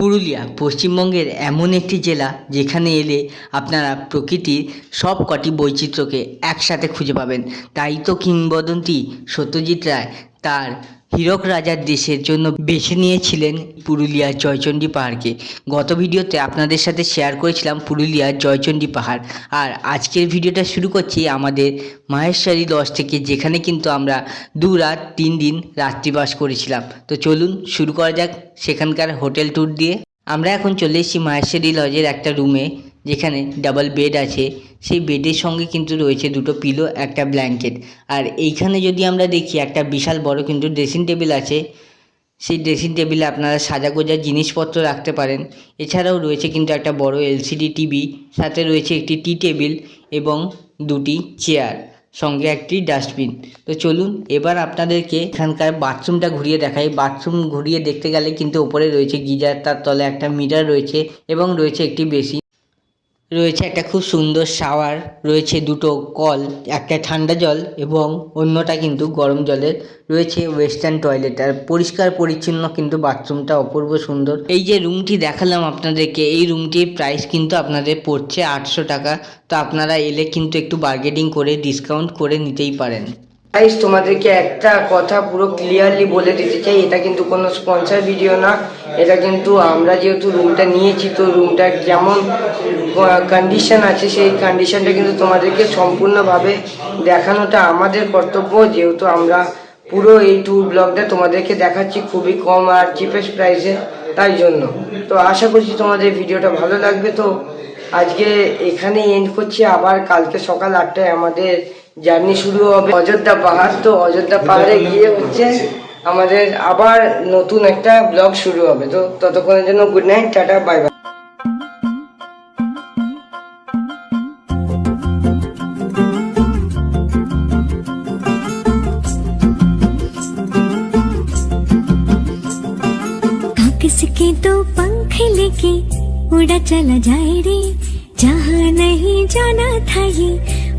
পুরুলিয়া পশ্চিমবঙ্গের এমন একটি জেলা যেখানে এলে আপনারা প্রকৃতির সব কটি বৈচিত্র্যকে একসাথে খুঁজে পাবেন। তাই তো কিংবদন্তি সত্যজিৎ রায় তার হীরক রাজার দেশের জন্য বেছে নিয়েছিলেন পুরুলিয়ার জয়চণ্ডী পাহাড়কে। গত ভিডিওতে আপনাদের সাথে শেয়ার করেছিলাম পুরুলিয়ার জয়চণ্ডী পাহাড়। আর আজকের ভিডিওটা শুরু করছি আমাদের মাহেশ্বরী লজ থেকে, যেখানে কিন্তু আমরা দু রাত, তিন দিন রাত্রিবাস করেছিলাম। তো চলুন শুরু করা যাক সেখানকার হোটেল ট্যুর দিয়ে। আমরা এখন চলে এসেছি মাহেশ্বরী লজের একটা রুমে যেখানে ডাবল বেড আছে, সেই বেডের সঙ্গে কিন্তু রয়েছে দুটো পিলো একটা ব্ল্যাঙ্কেট আর এইখানে যদি আমরা দেখি, একটা বিশাল বড় কিন্তু ড্রেসিং টেবিল আছে। সেই ড্রেসিং টেবিলে আপনারা সাজা গোজার জিনিসপত্র রাখতে পারেন। এছাড়াও রয়েছে কিন্তু একটা বড় এলসিডি টিভি সাথে রয়েছে একটি টি টেবিল এবং দুটি চেয়ার সঙ্গে একটি ডাস্টবিন তো চলুন, এবার আপনাদেরকে এখানকার বাথরুমটা ঘুরিয়ে দেখাই। বাথরুম ঘুরিয়ে দেখতে গেলে কিন্তু ওপরে রয়েছে গিজার, তার তলে একটা মিটার রয়েছে এবং রয়েছে একটি বেসিন। রয়েছে একটা খুব সুন্দর শাওয়ার রয়েছে দুটো কল, একটা ঠান্ডা জল এবং অন্যটা কিন্তু গরম জলের, রয়েছে ওয়েস্টার্ন টয়লেট আর পরিষ্কার পরিচ্ছন্ন কিন্তু বাথরুমটা অপূর্ব সুন্দর। এই যে রুমটি দেখালাম আপনাদেরকে, এই রুমটির প্রাইস কিন্তু আপনাদের পড়ছে আটশো টাকা, তো আপনারা এলে কিন্তু একটু বার্গেনিং করে ডিসকাউন্ট করে নিতেই পারেন। গাইস তোমাদেরকে একটা কথা পুরো ক্লিয়ারলি বলে দিতে চাই, এটা কিন্তু কোনো স্পন্সর ভিডিও না, এটা কিন্তু আমরা যেহেতু রুমটা নিয়েছি, তো রুমটা কেমন কন্ডিশন আছে, সেই কন্ডিশনটা কিন্তু তোমাদেরকে সম্পূর্ণভাবে দেখানোটা আমাদের কর্তব্য। যেহেতু আমরা পুরো এই ট্যুর ব্লগটা তোমাদেরকে দেখাচ্ছি খুবই কম আর চিপেস্ট প্রাইসে তাই জন্য। তো আশা করছি তোমাদের ভিডিওটা ভালো লাগবে, তো আজকে এখানেই এন্ড করছি আবার কালকে সকাল আটটায় আমাদের জার্নি শুরু হবে অযোধ্যা পাহাড় তো অযোধ্যা পাহাড়ে গিয়ে হচ্ছে আমাদের আবার নতুন একটা ব্লগ শুরু হবে তো ততক্ষণের জন্য good night tata bye bye कागज के दो पंख लेके उड़ा चला जाए रे যাহা নাহি জানা থাই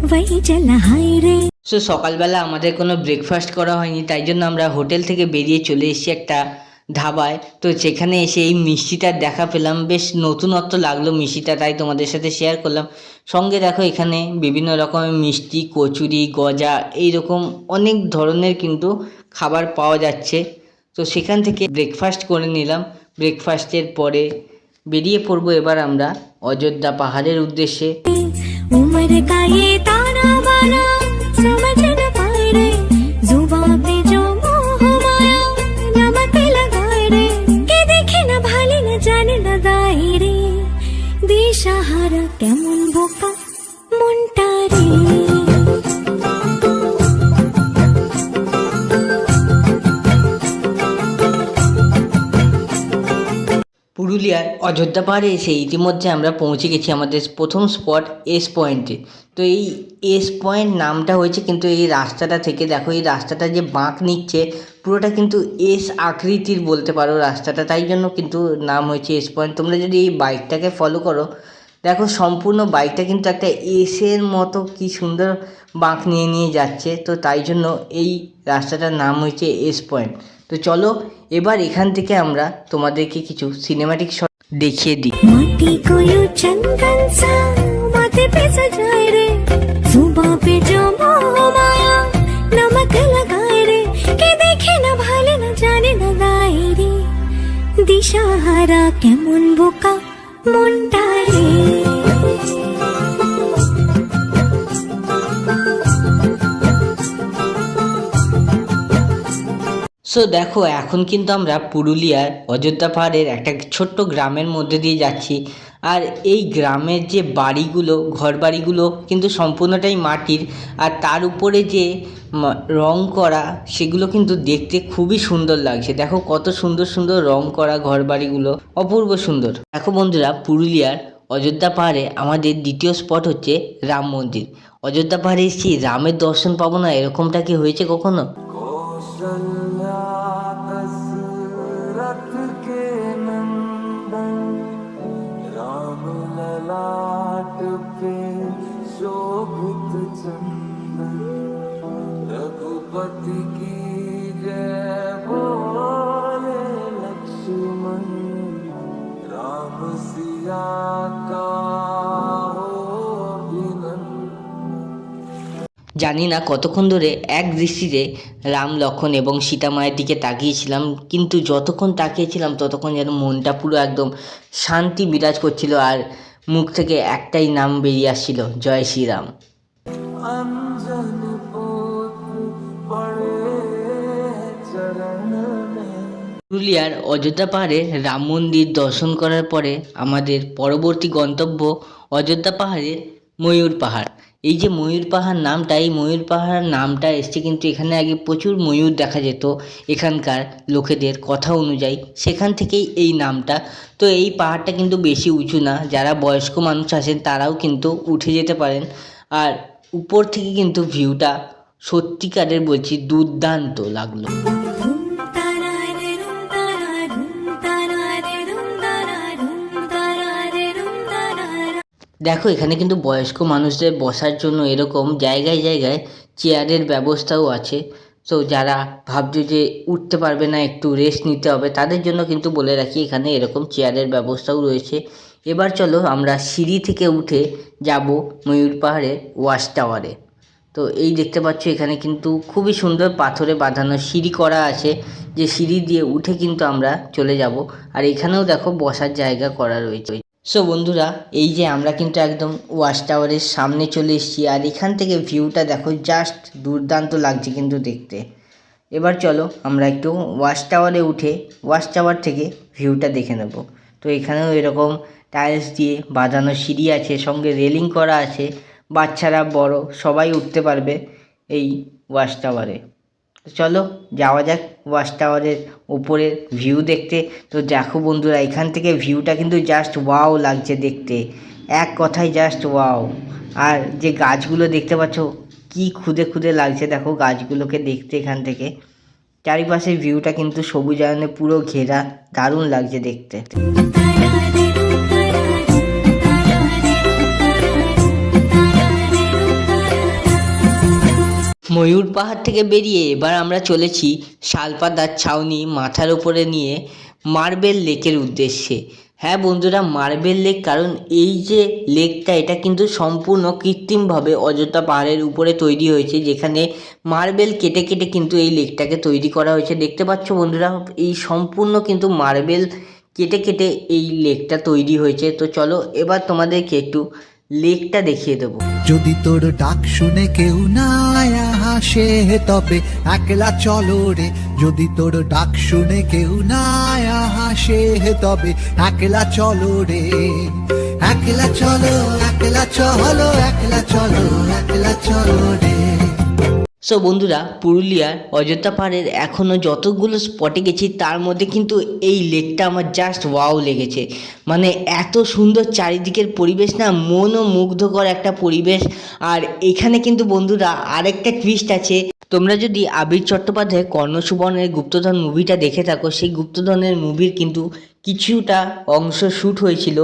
ওই জানা রে সো সকালবেলা আমাদের কোনো ব্রেকফাস্ট করা হয়নি, তাই জন্য আমরা হোটেল থেকে বেরিয়ে চলে এসেছি একটা ধাবায়। তো সেখানে এসে এই মিষ্টিটা দেখা পেলাম, বেশ নতুনত্ব লাগল মিষ্টিটা, তাই তোমাদের সাথে শেয়ার করলাম। সঙ্গে দেখো এখানে বিভিন্ন রকমের মিষ্টি, কচুরি, গজা, এইরকম অনেক ধরনের কিন্তু খাবার পাওয়া যাচ্ছে। তো সেখান থেকে ব্রেকফাস্ট করে নিলাম। ব্রেকফাস্টের পরে বেরিয়ে পড়ব এবার আমরা অযোধ্যা পাহাড়ের উদ্দেশ্যে। পুরুলিয়ার অযোধ্যা পাহাড়ে এসে ইতিমধ্যে আমরা পৌঁছে গেছি আমাদের প্রথম স্পট এস পয়েন্টে তো এই এস পয়েন্ট নামটা হয়েছে কিন্তু এই রাস্তাটা থেকে দেখো, এই রাস্তাটা যে বাঁক নিচ্ছে, পুরোটা কিন্তু এস আকৃতির বলতে পারো রাস্তাটা। তাই জন্য কিন্তু নাম হয়েছে এস পয়েন্ট তোমরা যদি এই বাইকটাকে ফলো করো, দেখো সম্পূর্ণ বাইকটা কিন্তু একটা এসের মতো কি সুন্দর বাঁক নিয়ে নিয়ে যাচ্ছে। তো তাই জন্য এই রাস্তাটার নাম হয়েছে এস পয়েন্ট তো চলো, এবার এখান থেকে আমরা তোমাদেরকে কিছু সিনেমাটিক শট দেখিয়ে দিই। রে। জমা রে। দেখে না ভালো জানে না দিশাহারা কেমন বোকা মনটা সো দেখো, এখন কিন্তু আমরা পুরুলিয়ার অযোধ্যা পাহাড়ের একটা ছোট্ট গ্রামের মধ্যে দিয়ে যাচ্ছি। আর এই গ্রামের যে বাড়িগুলো ঘর বাড়িগুলো কিন্তু সম্পূর্ণটাই মাটির। আর তার উপরে যে রং করা, সেগুলো কিন্তু দেখতে খুবই সুন্দর লাগছে। দেখো, কত সুন্দর সুন্দর রং করা ঘর বাড়িগুলো অপূর্ব সুন্দর। দেখো বন্ধুরা, পুরুলিয়ার অযোধ্যা পাহাড়ে আমাদের দ্বিতীয় স্পট হচ্ছে রাম মন্দির। অযোধ্যা পাহাড়ে এসেছি, রামের দর্শন পাবো না, এরকমটা কি হয়েছে কখনো? জানি না কতক্ষণ ধরে এক দৃষ্টিতে রাম, লক্ষণ এবং সীতামায়ের দিকে তাকিয়েছিলাম, কিন্তু যতক্ষণ তাকিয়েছিলাম ততক্ষণ যেন মনটা পুরো একদম শান্তি বিরাজ করছিল আর মুখ থেকে একটাই নাম বেরিয়ে আসছিল, জয় শ্রীরাম। পুরুলিয়ার অযোধ্যা পাহাড়ে রাম মন্দির দর্শন করার পরে আমাদের পরবর্তী গন্তব্য অযোধ্যা পাহাড়ের ময়ূর পাহাড়। এই যে ময়ূর পাহাড় নামটা, এই ময়ূর পাহাড় নামটা এসছে কিন্তু এখানে আগে প্রচুর ময়ূর দেখা যেত এখানকার লোকেদের কথা অনুযায়ী। সেখান থেকেই এই নামটা। তো এই পাহাড়টা কিন্তু বেশি উঁচু না, যারা বয়স্ক মানুষ আছেন তারাও কিন্তু উঠে যেতে পারেন। আর উপর থেকে কিন্তু ভিউটা সত্যিকারের বলছি দুর্দান্ত লাগল। দেখো, এখানে কিন্তু বয়স্ক মানুষদের বসার জন্য এরকম জায়গায় জায়গায় চেয়ারের ব্যবস্থাও আছে। তো যারা ভাবছ যে উঠতে পারবে না, একটু রেস্ট নিতে হবে, তাদের জন্য কিন্তু বলে রাখি, এখানে এরকম চেয়ারের ব্যবস্থাও রয়েছে। এবার চলো, আমরা সিঁড়ি থেকে উঠে যাব ময়ূর পাহাড়ের ওয়াশ টাওয়ারে তো এই দেখতে পাচ্ছ, এখানে কিন্তু খুবই সুন্দর পাথরে বাঁধানো সিঁড়ি করা আছে। যে সিঁড়ি দিয়ে উঠে কিন্তু আমরা চলে যাব। আর এখানেও দেখো, বসার জায়গা করা রয়েছে। সো বন্ধুরা, এই যে আমরা কিন্তু একদম ওয়াচ টাওয়ারের সামনে চলে এসেছি, আর এখান থেকে ভিউটা দেখো জাস্ট দুর্দান্ত লাগছে কিন্তু দেখতে। এবার চলো, আমরা একটু ওয়াচ টাওয়ারে উঠে ওয়াচ টাওয়ার থেকে ভিউটা দেখে নেব। তো এখানেও এরকম টাইলস দিয়ে বাঁধানো সিঁড়ি আছে, সঙ্গে রেলিং করা আছে, বাচ্চারা, বড়, সবাই উঠতে পারবে এই ওয়াচ টাওয়ারে। চলো, যাওয়া যাক ওয়াচ টাওয়ারের উপরের ভিউ দেখতে। তো দেখো বন্ধুরা, এখান থেকে ভিউটা কিন্তু জাস্ট ওয়াও লাগছে দেখতে। এক কথায় জাস্ট ওয়াও আর যে গাছগুলো দেখতে পাচ্ছ, কি খুদে খুদে লাগছে দেখো গাছগুলোকে দেখতে এখান থেকে। চারিপাশের ভিউটা কিন্তু সবুজায়নে পুরো ঘেরা, দারুণ লাগছে দেখতে। ময়ূর পাহাড় থেকে বেরিয়ে এবার আমরা চলেছি শালপাতার ছাউনি মাথার উপরে নিয়ে মার্বেল লেকের উদ্দেশ্যে। হ্যাঁ বন্ধুরা, মার্বেল লেক কারণ এই যে লেকটা, এটা কিন্তু সম্পূর্ণ কৃত্রিমভাবে অযোধ্যা পাহাড়ের উপরে তৈরি হয়েছে, যেখানে মার্বেল কেটে কেটে কিন্তু এই লেকটাকে তৈরি করা হয়েছে। দেখতে পাচ্ছ বন্ধুরা, এই সম্পূর্ণ কিন্তু মার্বেল কেটে কেটে এই লেকটা তৈরি হয়েছে। তো চলো, এবার তোমাদেরকে একটু লেকটা দেখিয়ে দেবো। যদি তোর ডাক শুনে কেউ না হাসে, তবে একলা চলো রে। যদি তোর ডাক শুনে কেউ না হাসে, তবে একলা চলো রে। একলা চলো একলা চলো একলা চলো একলা চলো রে। সো বন্ধুরা, পুরুলিয়ার অযোধ্যা পাহাড়ের এখনও যতগুলো স্পটে গেছি, তার মধ্যে কিন্তু এই লেকটা আমার জাস্ট ওয়াও লেগেছে। মানে এত সুন্দর চারিদিকের পরিবেশ না, মনও মুগ্ধকর একটা পরিবেশ। আর এখানে কিন্তু বন্ধুরা, আরেকটা টুইস্ট আছে। তোমরা যদি আবির চট্টোপাধ্যায় কর্ণসুবর্ণের গুপ্তধন মুভিটা দেখে থাকো, সেই গুপ্তধনের মুভির কিন্তু কিছুটা অংশ শ্যুট হয়েছিল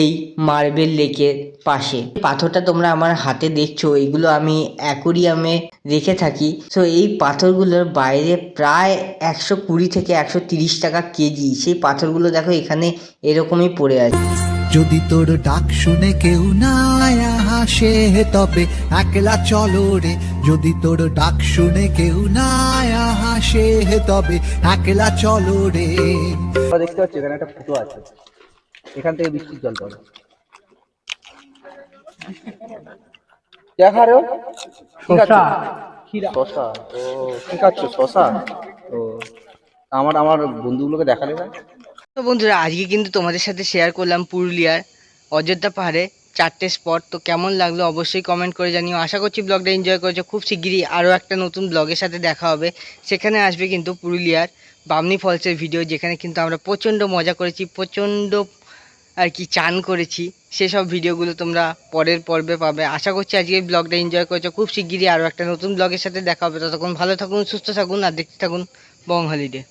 এই মার্বেল লেকের পাশে। পাথরটা তোমরা আমার হাতে দেখছ, এগুলো আমি অ্যাকোরিয়ামে রেখে থাকি। তো এই পাথরগুলোর বাইরে প্রায় একশো কুড়ি থেকে একশো তিরিশ টাকা কেজি। সেই পাথরগুলো দেখো, এখানে এরকমই পড়ে আছে। যদি তোর ডাক শুনে কেউ না হাসে তবে একলা চলো রে। যদি তোর ডাক শুনে কেউ না হাসে তবে একলা চলো রে। দেখতে পাচ্ছি এখানে একটা ফুটো আছে। এখান থেকে বৃষ্টির জল পড়ে। দেখা রে শশা। শশা। ও কি খাচ্ছ শশা। ও আমার আমার বন্ধুগুলোকে দেখালে না তো বন্ধুরা, আজকে কিন্তু তোমাদের সাথে শেয়ার করলাম পুরুলিয়ার অযোধ্যা পাহাড়ে চারটে স্পট তো কেমন লাগল অবশ্যই কমেন্ট করে জানিও। আশা করছি ব্লগটা এনজয় করেছ। খুব শিগগিরই আরও একটা নতুন ব্লগের সাথে দেখা হবে। সেখানে আসবে কিন্তু পুরুলিয়ার বামনি ফলসের ভিডিও যেখানে কিন্তু আমরা প্রচণ্ড মজা করেছি, প্রচণ্ড আর কি চান করেছি। সেসব ভিডিওগুলো তোমরা পরের পর্বে পাবে। আশা করছি আজকে ব্লগটা এনজয় করেছ। খুব শিগগিরই আরও একটা নতুন ব্লগের সাথে দেখা হবে। ততক্ষণ ভালো থাকুন, সুস্থ থাকুন, আর দেখতে থাকুন বং হলিডে